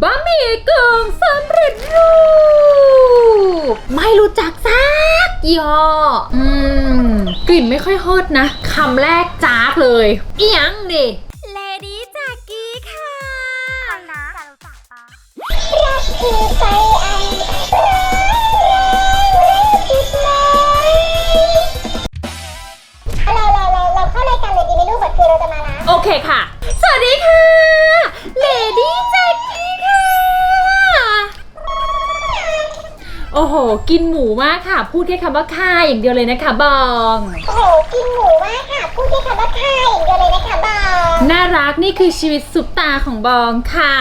บะหมี่กึ่งสำเร็จรูป ไม่รู้จักซักยี่ห้ออืม กลิ่นไม่ค่อยฮอดนะคำแรกจ้ากเลยเอียงดิเลดี้จากกี้ค่ะนะรู้จักปะคือใจอันเราเราเราเราเข้ารายการเลยดีไหมลูกแบบคือเราจะมานะโอเคค่ะ โอ้โห กินหมูมากค่ะ พูดแค่คำว่าค่าอย่างเดียวเลยนะคะบอง โอ้โห กินหมูมากค่ะ พูดแค่คำว่าค่ายอย่างเดียวเลยนะคะบองน่ารักนี่คือชีวิตซุปตาของบองค่ะ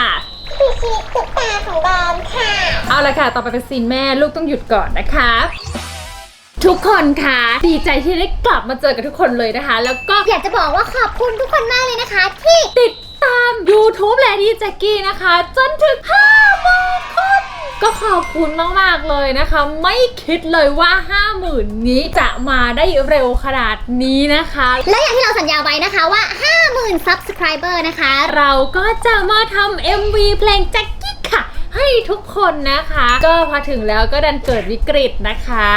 คือชีวิตตุ๊กตาของบอมค่ะ เอาละค่ะ ต่อไปเป็นซีนแม่ลูกต้องหยุดก่อนนะคะ ทุกคนคะดีใจที่ได้กลับมาเจอกับทุกคนเลยนะคะ แล้วก็อยากจะบอกว่าขอบคุณทุกคนมากเลยนะคะ ที่ติดตาม YouTube และดีแจ็กกี้นะคะ จนถึง5หมื่นคน ก็ขอบคุณมาก ๆ เลยนะคะ ไม่คิดเลยว่า 50,000 นี้จะมาได้เร็วขนาดนี้นะคะ และอย่างที่เราสัญญาไว้นะคะว่า 50,000 subscriber นะคะ เราก็จะมาทำ MV เพลงแจ็คกี้ค่ะ ให้ทุกคนนะคะ ก็พอถึงแล้วก็ดันเกิดวิกฤตนะคะ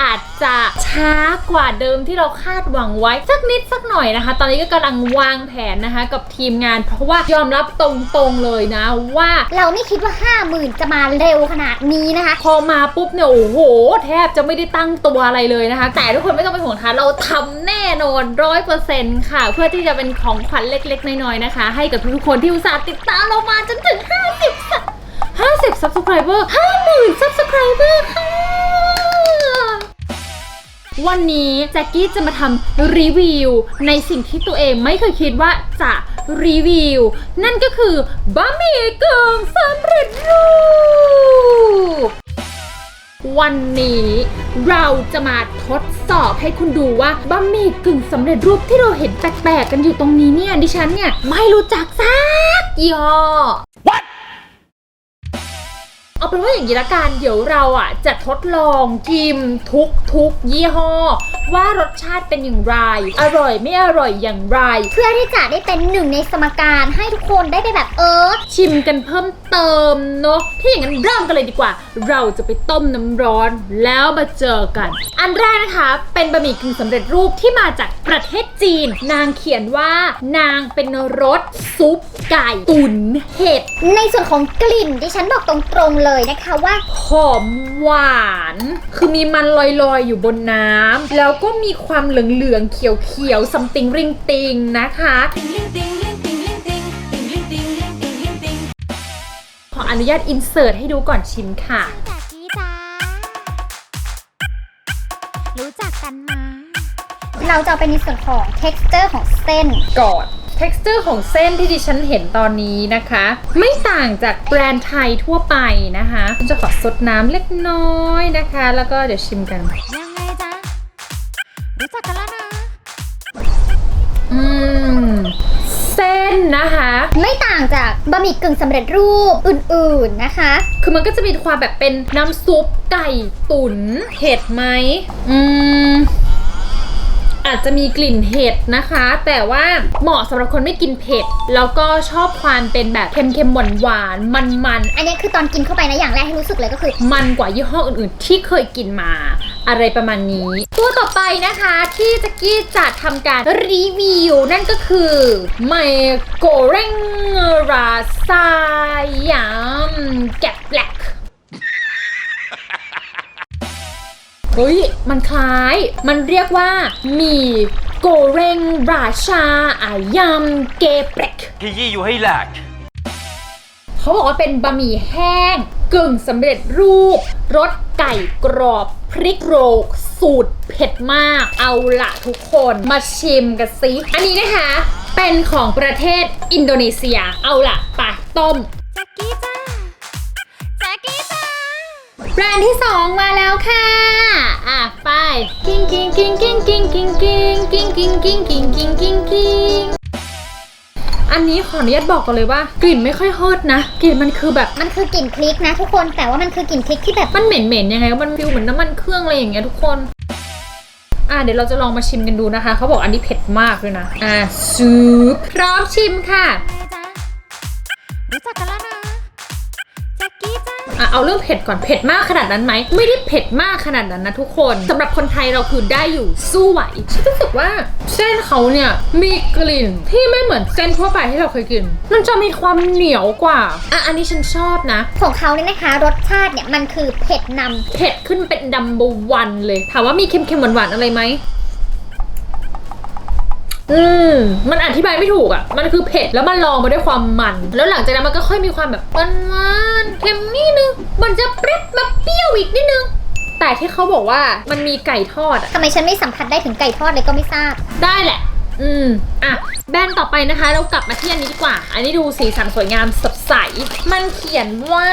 อาจจะช้ากว่าเดิมที่เราคาดหวังไว้ สักนิดสักหน่อยนะคะ ตอนนี้ก็กำลังวางแผนนะคะ กับทีมงาน เพราะว่ายอมรับตรงๆเลยนะว่าเราไม่คิดว่า 50,000 จะมาเร็วขนาดนี้นะคะ พอมาปุ๊บเนี่ยโอ้โห แทบจะไม่ได้ตั้งตัวอะไรเลยนะคะ แต่ทุกคนไม่ต้องเป็นห่วงค่ะเราทำแน่นอนร้อยเปอร์เซ็นต์ค่ะ เพื่อที่จะเป็นของขวัญเล็กๆ น้อยๆนะคะ ให้กับทุกๆคนที่อุตส่าห์ติดตามเรามาจนถึง 50สับ 50 subscriber 50,000 subscriber ค่ะ วันนี้แจ็คกี้จะมาทำรีวิว ในสิ่งที่ตัวเองไม่เคยคิดว่าจะรีวิว นั่นก็คือบะหมี่กึ่งสำเร็จรูปวันนี้เราจะมาทดสอบให้คุณดูว่าบะหมี่กึ่งสำเร็จรูปที่เราเห็นแปลกๆกันอยู่ตรงนี้เนี่ยดิฉันเนี่ยไม่รู้จักซักยี่ห้อ เอาเป็นว่าอย่างนี้ละกัน เดี๋ยวเราอะจะทดลองกิมทุกทุกยี่ห้อ ว่ารสชาติเป็นอย่างไร อร่อยไม่อร่อยอย่างไร เพื่อที่จะได้เป็นหนึ่งในสมการให้ทุกคนได้ไปแบบเออ ชิมกันเพิ่มเติมเนาะถ้าอย่างนั้นเริ่มกันเลยดีกว่า เราจะไปต้มน้ำร้อนแล้วมาเจอกัน อันแรกนะคะ เป็นบะหมี่กึ่งสำเร็จรูปที่มาจากประเทศจีน นางเขียนว่านางเป็นรสซุปไก่ตุ๋นเห็ดในส่วนของกลิ่นดิฉันบอกตรงๆเลยนะคะว่า หอมหวาน คือมีมันลอยๆอยู่บนน้ำแล้วก็มีความเหลืองๆเขียวๆซัมติงริงติงนะคะ ขออนุญาตอินเสิร์ตให้ดูก่อนชิมค่ะจากกี้จ้ารู้จักกันมา เราจะเอาเป็นในส่วนของ texture ของเส้น ก่อน texture ของเส้นที่ดิฉันเห็นตอนนี้นะคะ ไม่ต่างจากแบรนด์ไทยทั่วไปนะคะจะขอสดน้ำเล็กน้อยนะคะ แล้วก็เดี๋ยวชิมกัน อืม เส้นนะคะ ไม่ต่างจากบะหมี่กึ่งสำเร็จรูปอื่นๆนะคะ คือมันก็จะมีความแบบเป็นน้ำซุปไก่ตุ๋นเห็ดไหมอืม อาจจะมีกลิ่นเห็ดนะคะ แต่ว่าเหมาะสำหรับคนไม่กินเผ็ด แล้วก็ชอบความเป็นแบบเค็มๆหวานๆมันอันนี้คือตอนกินเข้าไปนะอย่างแรกที่รู้สึกเลยก็คือๆมันกว่ายี่ห้ออื่นๆ ที่เคยกินมา อะไรประมาณนี้ ตัวต่อไปนะคะที่แจ็กกี้จะทำการรีวิว นั่นก็คือไมโกเร่งราซายามแกะแบล็กเฮ้ย มันคล้าย มันเรียกว่าหมี่โกเร่งราชาอายำเกเปรกขยี้อยู่ให้แหลกเขาบอกว่าเป็นบะหมี่แห้งกึ่งสำเร็จรูปรสไก่กรอบ พริกโรกสูตรเผ็ดมาก เอาละทุกคนมาชิมกันสิอันนี้นะคะ เป็นของประเทศอินโดนีเซีย เอาละไปต้มจากกี้จ้าจากกี้จ้าแบรนด์ที่ 2 มาแล้วค่ะ อะ ไป กิ้งกิ้งกิ้งกิ้งกิ้งกิ้งกิ้งกิ้งกิ้งกิ้งกิ้งกิ้งกิ้งกิ้ง อันนี้ขออนุญาตบอกกันเลยว่ากลิ่นไม่ค่อยฮอตนะ กลิ่นมันคือแบบ มันคือกลิ่นพริกนะทุกคนแต่ว่ามันคือกลิ่นพริกที่แบบมันเหม็นๆยังไงวะมันฟิลเหมือนน้ำมันเครื่องอะไรอย่างเงี้ยทุกคนอะเดี๋ยวเราจะลองมาชิมกันดูนะคะ เขาบอกอันนี้เผ็ดมากเลยนะ อะซุปพร้อมชิมค่ะไงจ๊ะรู้จักกันแล้วนะ อะเอาเรื่องเผ็ดก่อนเผ็ดมากขนาดนั้นไหมไม่ได้เผ็ดมากขนาดนั้นนะทุกคนสำหรับคนไทยเราคือได้อยู่สู้ไหวฉันรู้สึกว่าเส้นเขาเนี่ยมีกลิ่นที่ไม่เหมือนเส้นทั่วไปที่เราเคยกิน มันจะมีความเหนียวกว่าอะอันนี้ฉันชอบนะของเขาเนี่ยนะคะ รสชาติเนี่ยมันคือเผ็ดนำเผ็ดขึ้นเป็นดัมเบลวันเลยถามว่ามีเค็มๆหวานๆอะไรไหม อืมมันอธิบายไม่ถูกอะ่ะ มันคือเผ็ดแล้วมันลองมาด้วยความมัน แล้วหลังจากนั้นมันก็ค่อยมีความแบบหวานๆเค็มนิดนึง มันจะเปรี้ยวมาเปรี้ยวอีกนิดนึง แต่ที่เขาบอกว่ามันมีไก่ทอดอะทำไมฉันไม่สัมผัสได้ถึงไก่ทอดเลยก็ไม่ทราบ ได้แหละ อืม อะ แบรนด์ต่อไปนะคะ เรากลับมาที่อันนี้ดีกว่า อันนี้ดูสีสันสวยงามสดใส มันเขียนว่า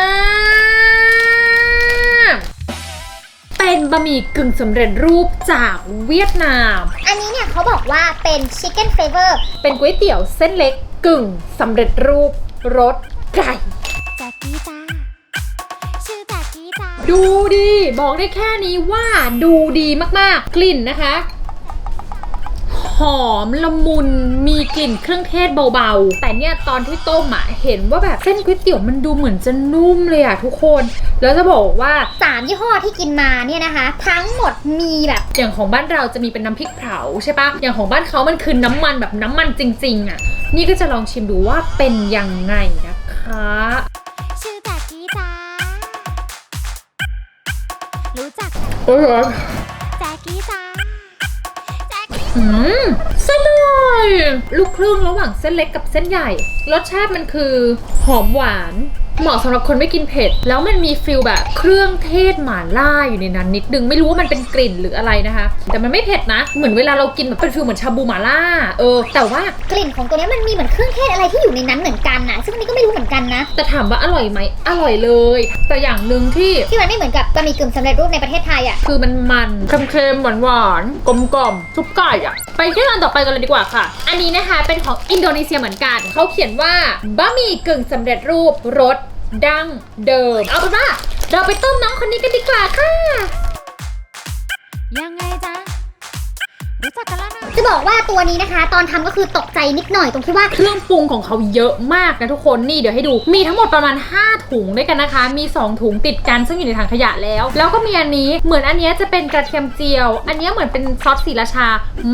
เป็นบะหมี่กึ่งสำเร็จรูปจากเวียดนาม อันนี้เนี่ยเขาบอกว่าเป็น chicken flavor เป็นก๋วยเตี๋ยวเส้นเล็กกึ่งสำเร็จรูปรสไก่แจ็กกี้จ้าชื่อแจ็กกี้จ้าดูดี บอกได้แค่นี้ว่าดูดีมากๆ กลิ่นนะคะ หอมละมุนมีกลิ่นเครื่องเทศเบาๆ แต่เนี่ยตอนที่ต้มอะเห็นว่าแบบเส้นก๋วยเตี๋ยวมันดูเหมือนจะนุ่มเลยอะทุกคน แล้วจะบอกว่า สามยี่ห้อที่กินมาเนี่ยนะคะ ทั้งหมดมีแบบอย่างของบ้านเราจะมีเป็นน้ำพริกเผาใช่ปะอย่างของบ้านเขามันคือน้ำมันแบบน้ำมันจริง ๆ อะ นี่ก็จะลองชิมดูว่าเป็นยังไงนะคะชื่อแจ็กกี้จ้ารู้จักโอ้โอืมเส้นอร่อยลูกครึ่งระหว่างเส้นเล็กกับเส้นใหญ่ รสชาติมันคือ หอมหวาน เหมาะสำหรับคนไม่กินเผ็ด แล้วมันมีฟิลแบบเครื่องเทศหม่าล่าอยู่ในนั้นนิดนึงไม่รู้ว่ามันเป็นกลิ่นหรืออะไรนะคะ แต่มันไม่เผ็ดนะ เหมือนเวลาเรากินแบบเป็นฟิลเหมือนชาบูหม่าล่าเออ แต่ว่ากลิ่นของตัวเนี้ยมันมีเหมือนเครื่องเทศอะไรที่อยู่ในนั้นเหมือนกันนะซึ่งอันนี้ก็ไม่รู้เหมือนกันนะ แต่ถามว่าอร่อยไหมอร่อยเลย แต่อย่างหนึ่งที่ที่มันไม่เหมือนกับบะหมี่กึ่งสำเร็จรูปในประเทศไทยอะคือมันมันเค็มๆหวานๆกลมๆซุปไก่อะไปที่ร้านต่อไปกันเลยดีกว่าค่ะ อันนี้นะคะเป็นของอินโดนีเซียเหมือนกันเขาเขียนว่าบะหมี่กึ่งสำเร็จรูปรส ดั้งเดิม เอาเป็นว่าเราไปต้มน้องคนนี้กันดีกว่าค่ะ ยังไง รู้จักกันแล้วนะ จะบอกว่าตัวนี้นะคะ ตอนทำก็คือตกใจนิดหน่อยตรงที่ว่าเครื่องปรุงของเขาเยอะมากนะทุกคนนี่เดี๋ยวให้ดู มีทั้งหมดประมาณ 5 ถุงด้วยกันนะคะ มี 2 ถุงติดกันซึ่งอยู่ในถังขยะแล้ว แล้วก็มีอันนี้เหมือนอันเนี้ยจะเป็นกระเทียมเจียว อันเนี้ยเหมือนเป็นซอสสีราชา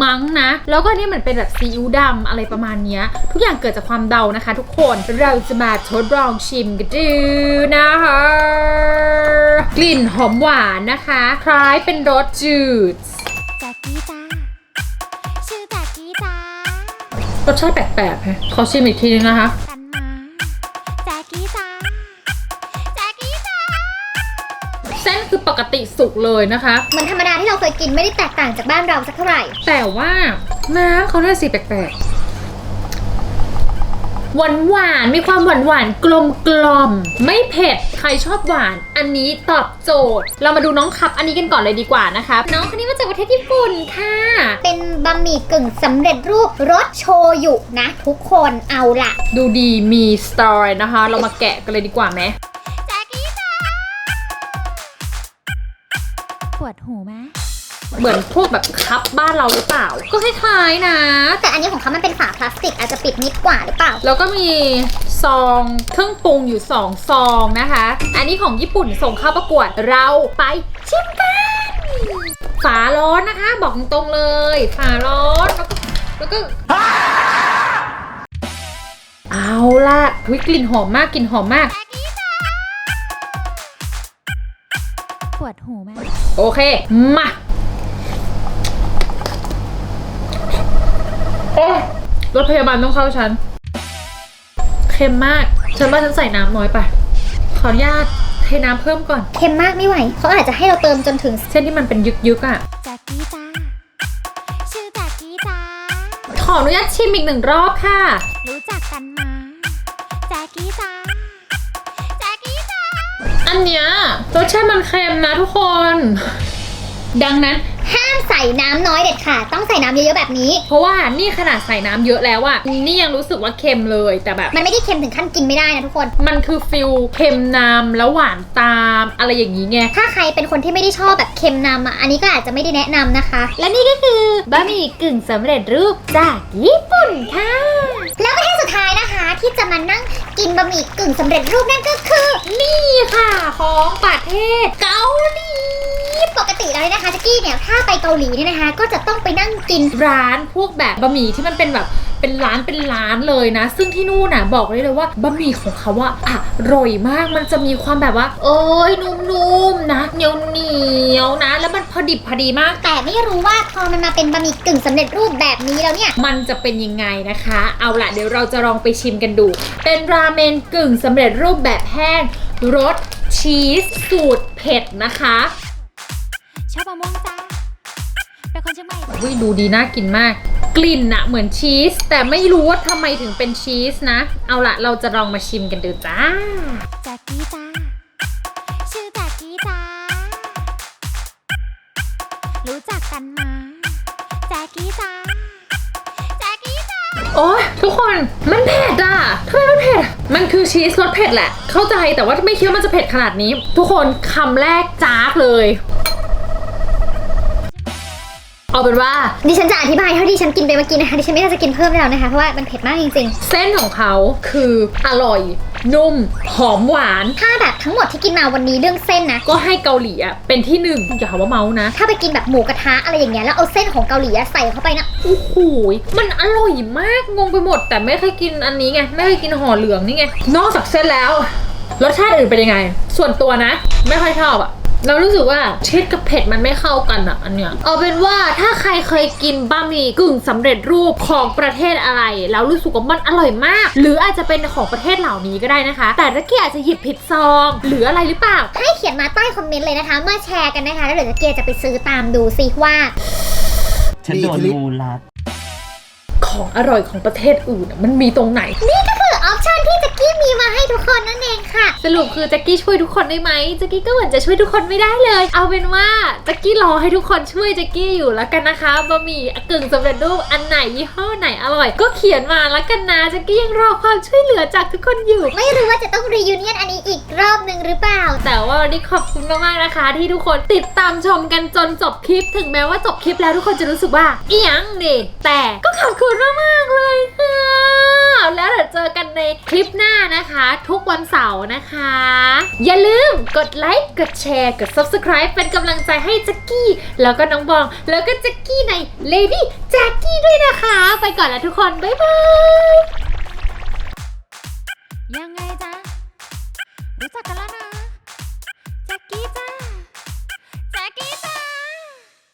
มั้งนะ แล้วก็อันนี้เหมือนเป็นแบบซีอิ๊วดำอะไรประมาณเนี้ยทุกอย่างเกิดจากความเดานะคะ ทุกคนเราจะมาทดลองชิมกันดูนะคะกลิ่นหอมหวานนะคะ คล้ายเป็นรสจืดแจ็กกี้จ้ สชาติแปลกๆฮะขอชิมอีกทีนึงนะคะ กันมาแจ็กกี้จ้าแจ็กกี้จ้าเส้นคือปกติสุกเลยนะคะ เหมือนธรรมดาที่เราเคยกินไม่ได้แตกต่างจากบ้านเราสักเท่าไหร่ แต่ว่าน้ำเขาเนี่ยสีแปลกๆ หวานหวานๆมีความหวานหวานๆกลมกลอมๆไม่เผ็ดใครชอบหวาน อันนี้ตอบโจทย์ เรามาดูน้องคับอันนี้กันก่อนเลยดีกว่านะคะน้องคนนี้มาจากประเทศญี่ปุ่นค่ะ เป็นบะหมี่กึ่งสำเร็จรูปรสโชยุนะ ทุกคนเอาละดูดีมีสไตล์นะคะ เรามาแกะกันเลยดีกว่าไหมแจ็กกี้จ้าปวดหูไหม เหมือนพวกแบบคัพบ้านเราหรือเปล่า ก็คล้ายๆนะ แต่อันนี้ของเขามันเป็นฝาพลาสติกอาจจะปิดมิดกว่าหรือเปล่า แล้วก็มีซองเครื่องปรุงอยู่2ซองนะคะ อันนี้ของญี่ปุ่นส่งเข้าประกวดเราไปชิมกันฝาร้อนนะคะ บอกตรงๆเลย ฝาร้อนแล้วก็แล้วก็เอาล่ะวิกลิ่นหอมมากกลิ่นหอมมากแจ็กกี้จ้าปวดหูไหมโอเค มาโอ้ รถพยาบาลต้องเข้าฉัน เค็มมาก ฉันว่าฉันใส่น้ำน้อยไป ขออนุญาตเทน้ำเพิ่มก่อน เค็มมากไม่ไหว เขาอาจจะให้เราเติมจนถึง เส้นที่มันเป็นยึกๆอะแจ็กกี้จ้าชื่อแจ็กกี้จ้าขออนุญาตชิมอีกหนึ่งรอบค่ะ รู้จักกันมาแจ็กกี้จ้าแจ็กกี้จ้าอันเนี้ยรสชาติมันเค็มนะทุกคน ดังนั้น ห้ามใส่น้ำน้อยเด็ดขาดต้องใส่น้ำเยอะๆแบบนี้ เพราะว่านี่ขนาดใส่น้ำเยอะแล้วอะนี่ยังรู้สึกว่าเค็มเลยแต่แบบ มันไม่ได้เค็มถึงขั้นกินไม่ได้นะทุกคน มันคือฟิลเค็มนำแล้วหวานตามอะไรอย่างนี้ไง ถ้าใครเป็นคนที่ไม่ได้ชอบแบบเค็มนำอะอันนี้ก็อาจจะไม่ได้แนะนำนะคะ และนี่ก็คือบะหมี่กึ่งสำเร็จรูปจากญี่ปุ่นค่ะ แล้วประเทศสุดท้ายนะคะ ที่จะมานั่งกินบะหมี่กึ่งสำเร็จรูปนั่นก็คือ นี่ค่ะ ของประเทศเกาหลี ปกติแล้วนะคะแจ็กกี้เนี่ยถ้าไปเกาหลีเนี่ยนะคะ ก็จะต้องไปนั่งกินร้านพวกแบบบะหมี่ที่มันเป็นแบบเป็นร้านเป็นร้านเลยนะ ซึ่งที่นู่นน่ะบอกเลยเลยว่าบะหมี่ของเขาว่าอร่อยมากมันจะมีความแบบว่า โอ้ยนุ่มๆนะเหนียวเหนียวๆนะ แล้วมันพอดิบพอดีมาก แต่ไม่รู้ว่าพอมันมาเป็นบะหมี่กึ่งสำเร็จรูปแบบนี้แล้วเนี่ย มันจะเป็นยังไงนะคะ เอาละเดี๋ยวเราจะลองไปชิมกันดู เป็นราเมนกึ่งสำเร็จรูปแบบแห้งรสชีสสูตรเผ็ดนะคะ ชอบมะม่วงจ้าเป็นคนเชียงใหม่วิดูดีน่ากินมาก กลิ่นอะเหมือนชีส แต่ไม่รู้ว่าทำไมถึงเป็นชีสนะ เอาละเราจะลองมาชิมกันดูจ้า แจ็กกี้จ้าชื่อแจ็กกี้จ้ารู้จักกันมาแจ็กกี้จ้าแจ็กกี้จ้าโอ้ยทุกคนมันเผ็ดอะทำไมมันเผ็ดอะมันคือชีสรสเผ็ดแหละ เข้าใจแต่ว่าไม่คิดว่ามันจะเผ็ดขนาดนี้ ทุกคนคำแรกจ้ากเลย เอาเป็นว่า ดิฉันจะอธิบายเท่าที่ฉันกินไปเมื่อกี้นะคะ ดิฉันไม่น่าจะกินเพิ่มแล้วนะคะ เพราะว่ามันเผ็ดมากจริงเส้นของเขาคืออร่อย นุ่ม หอมหวาน ๆ ถ้าแบบทั้งหมดที่กินมาวันนี้เรื่องเส้นนะ ก็ให้เกาหลีอะเป็นที่หนึ่งอย่าหาว่าเมานะ ถ้าไปกินแบบหมูกระทะอะไรอย่างเงี้ย แล้วเอาเส้นของเกาหลีอะใส่เข้าไปนะ โอ้โหมันอร่อยมาก งงไปหมด แต่ไม่เคยกินอันนี้ไง ไม่เคยกินห่อเหลืองนี่ไง นอกจากเส้นแล้ว รสชาติอื่นเป็นยังไง ส่วนตัวนะ ไม่ค่อยชอบอะ เรารู้สึกว่าชีสกับเผ็ดมันไม่เข้ากันอะอันเนี้ยเอาเป็นว่าถ้าใครเคยกินบะหมี่กึ่งสำเร็จรูปของประเทศอะไร แล้วรู้สึกว่ามันอร่อยมาก หรืออาจจะเป็นของประเทศเหล่านี้ก็ได้นะคะ แต่ถ้าเกียอาจจะหยิบผิดซอง หรืออะไรหรือเปล่า ให้เขียนมาใต้คอมเมนต์เลยนะคะมาแชร์กันนะคะแล้วเดี๋ยวจะเกจะไปซื้อตามดูซิว่าฉันโดนงูรัดของอร่อยของประเทศอื่นอะมันมีตรงไหนนี่ก็คื อออปชันที่แจ็กกี้มีมาให้ทุกคนนั่นเองค่ะ สรุปคือแจ็กกี้ช่วยทุกคนได้ไหมแจ็กกี้ก็เหมือนจะช่วยทุกคนไม่ได้เลย เอาเป็นว่าแจ็กกี้รอให้ทุกคนช่วยแจ็กกี้อยู่แล้วกันนะคะบะหมี่กึ่งสำเร็จรูปอันไหนยี่ห้อไหนอร่อย ก็เขียนมาแล้วกันนะแจ็กกี้ยังรอความช่วยเหลือจากทุกคนอยู่ ไม่รู้ว่าจะต้องรียูเนียนอันนี้อีกรอบหนึ่งหรือเปล่า แต่ว่าวันนี้ขอบคุณมากๆนะคะ ที่ทุกคนติดตามชมกันจนจบคลิป ถึงแม้ว่าจบคลิปแล้วทุกคนจะรู้สึกว่าอีหยังนี่แต่ก็ขอบคุณมากๆเลยค่ะแล้วเดี๋ยวเจอกันในคลิปหน้านะคะ ทุกวันเสาร์นะคะ อย่าลืมกดไลค์กดแชร์กด subscribe เป็นกำลังใจให้แจ็กกี้ แล้วก็น้องบอง แล้วก็แจ็กกี้ในเลดี้แจ็กกี้ด้วยนะคะ ไปก่อนแล้วทุกคน บ๊ายบาย ยังไงจ๊ะรู้จักกันแล้ว